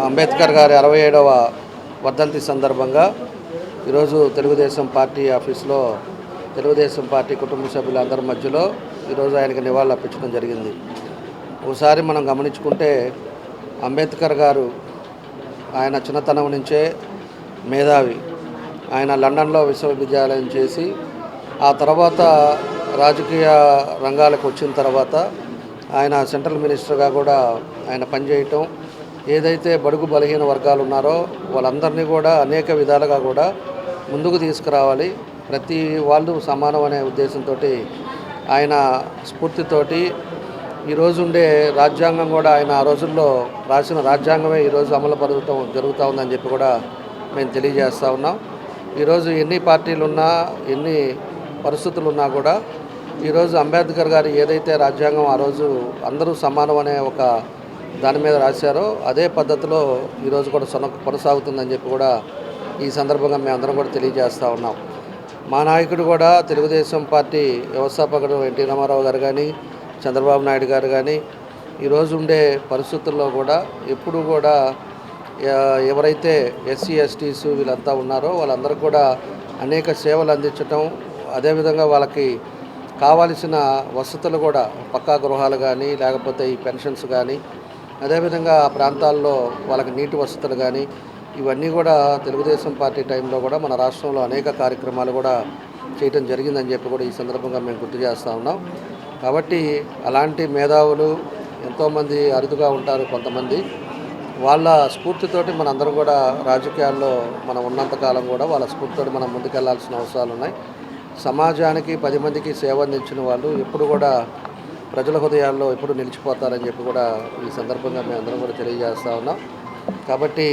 అంబేద్కర్ గారి అరవై ఏడవ వర్ధంతి సందర్భంగా ఈరోజు తెలుగుదేశం పార్టీ ఆఫీస్లో తెలుగుదేశం పార్టీ కుటుంబ సభ్యులందరి మధ్యలో ఈరోజు ఆయనకి నివాళులు అర్పించడం జరిగింది. ఒకసారి మనం గమనించుకుంటే అంబేద్కర్ గారు ఆయన చిన్నతనం నుంచే మేధావి. ఆయన లండన్లో విశ్వవిద్యాలయం చేసి ఆ తర్వాత రాజకీయ రంగాలకు వచ్చిన తర్వాత ఆయన సెంట్రల్ మినిస్టర్గా కూడా ఆయన పనిచేయటం ఏదైతే బడుగు బలహీన వర్గాలు ఉన్నారో వాళ్ళందరినీ కూడా అనేక విధాలుగా కూడా ముందుకు తీసుకురావాలి. ప్రతి వాళ్ళు సమానం అనే ఉద్దేశంతో ఆయన స్ఫూర్తితోటి ఈరోజు ఉండే రాజ్యాంగం కూడా ఆయన ఆ రోజుల్లో రాసిన రాజ్యాంగమే ఈరోజు అమలు పరుగుతాం జరుగుతూ ఉందని చెప్పి కూడా మేము తెలియజేస్తూ ఉన్నాం. ఈరోజు ఎన్ని పార్టీలు ఉన్నా ఎన్ని పరిస్థితులు ఉన్నా కూడా ఈరోజు అంబేద్కర్ గారు ఏదైతే రాజ్యాంగం ఆ రోజు అందరూ సమానం అనే ఒక దాని మీద రాశారో అదే పద్ధతిలో ఈరోజు కూడా కొనసాగుతుందని చెప్పి కూడా ఈ సందర్భంగా మేము అందరం కూడా తెలియజేస్తూ ఉన్నాం. మా నాయకుడు కూడా తెలుగుదేశం పార్టీ వ్యవస్థాపకుడు ఎన్టీ రామారావు గారు కానీ చంద్రబాబు నాయుడు గారు కానీ ఈరోజు ఉండే పరిస్థితుల్లో కూడా ఎప్పుడు కూడా ఎవరైతే ఎస్సీ ఎస్టీస్ వీళ్ళంతా ఉన్నారో వాళ్ళందరూ కూడా అనేక సేవలు అందించటం అదేవిధంగా వాళ్ళకి కావాల్సిన వసతులు కూడా పక్కా గృహాలు కానీ లేకపోతే ఈ పెన్షన్స్ కానీ అదేవిధంగా ఆ ప్రాంతాల్లో వాళ్ళకి నీటి వసతులు కానీ ఇవన్నీ కూడా తెలుగుదేశం పార్టీ టైంలో కూడా మన రాష్ట్రంలో అనేక కార్యక్రమాలు కూడా చేయటం జరిగిందని చెప్పి కూడా ఈ సందర్భంగా మేము గుర్తు చేస్తూ ఉన్నాం. కాబట్టి అలాంటి మేధావులు ఎంతోమంది అరుదుగా ఉంటారు కొంతమంది. వాళ్ళ స్ఫూర్తితోటి మనందరం కూడా రాజకీయాల్లో మనం ఉన్నంతకాలం కూడా వాళ్ళ స్ఫూర్తితోటి మనం ముందుకెళ్ళాల్సిన అవసరాలు ఉన్నాయి. సమాజానికి పది మందికి సేవ అందించిన వాళ్ళు ఎప్పుడు కూడా ప్రజల హృదయాల్లో ఎప్పుడు నిలిచిపోతారని చెప్పి కూడా ఈ సందర్భంగా మేము అందరం కూడా తెలియజేస్తా ఉన్నాం. కాబట్టి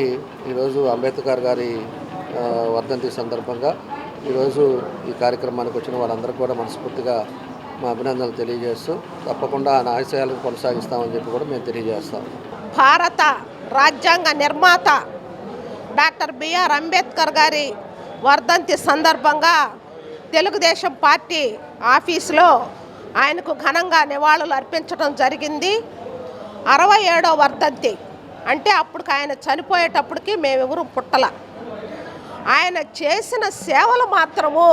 ఈరోజు అంబేద్కర్ గారి వర్ధంతి సందర్భంగా ఈరోజు ఈ కార్యక్రమానికి వచ్చిన వాళ్ళందరూ కూడా మనస్ఫూర్తిగా మా అభినందనలు తెలియజేస్తూ తప్పకుండా ఆయన ఆశయాలను కొనసాగిస్తామని చెప్పి కూడా మేము తెలియజేస్తాం. భారత రాజ్యాంగ నిర్మాత డాక్టర్ బిఆర్ అంబేద్కర్ గారి వర్ధంతి సందర్భంగా తెలుగుదేశం పార్టీ ఆఫీసులో ఆయనకు ఘనంగా నివాళులు అర్పించడం జరిగింది. అరవై ఏడో వర్ధంతి అంటే అప్పటికి ఆయన చనిపోయేటప్పటికి మేమెవరు పుట్టల. ఆయన చేసిన సేవలు మాత్రము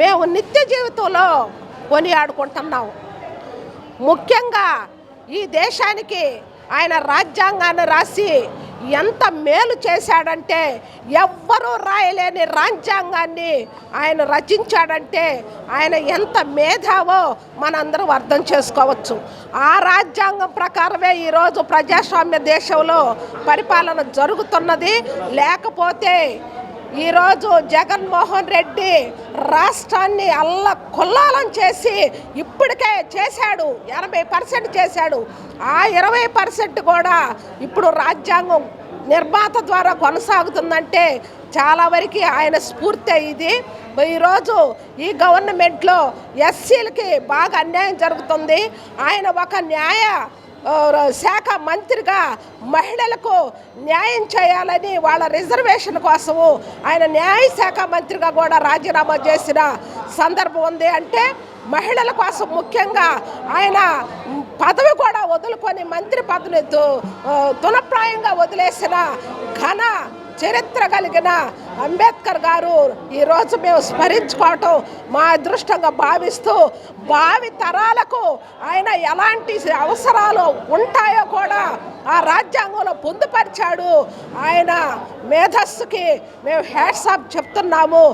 మేము నిత్య జీవితంలో కొనియాడుకుంటున్నాము. ముఖ్యంగా ఈ దేశానికి ఆయన రాజ్యాంగాన్ని రాసి ఎంత మేలు చేశాడంటే ఎవ్వరూ రాయలేని రాజ్యాంగాన్ని ఆయన రచించాడంటే ఆయన ఎంత మేధావో మనందరం అర్థం చేసుకోవచ్చు. ఆ రాజ్యాంగం ప్రకారమే ఈరోజు ప్రజాస్వామ్య దేశంలో పరిపాలన జరుగుతున్నది. లేకపోతే ఈరోజు జగన్మోహన్ రెడ్డి రాష్ట్రాన్ని అల్ల కొల్లాలం చేసి ఇప్పటికే చేశాడు ఎనభై పర్సెంట్ చేశాడు. ఆ ఇరవై పర్సెంట్ కూడా ఇప్పుడు రాజ్యాంగం నిర్మాత ద్వారా కొనసాగుతుందంటే చాలా వరకు ఆయన స్ఫూర్తి ఇది. ఈరోజు ఈ గవర్నమెంట్లో ఎస్సీలకి బాగా అన్యాయం జరుగుతుంది. ఆయన ఒక న్యాయ శాఖ మంత్రిగా మహిళలకు న్యాయం చేయాలని వాళ్ళ రిజర్వేషన్ కోసము ఆయన న్యాయ శాఖ మంత్రిగా కూడా రాజీనామా చేసిన సందర్భం ఉంది. అంటే మహిళల కోసం ముఖ్యంగా ఆయన పదవి కూడా వదులుకొని మంత్రి పదవి తునప్రాయంగా వదిలేసిన ఘన చరిత్ర కలిగిన అంబేద్కర్ గారు ఈరోజు మేము స్మరించుకోవటం మా అదృష్టంగా భావిస్తూ భావి తరాలకు ఆయన ఎలాంటి అవసరాలు ఉంటాయో కూడా ఆ రాజ్యాంగంలో పొందుపరిచాడు. ఆయన మేధస్సుకి మేము హ్యాట్సాప్ చెప్తున్నాము.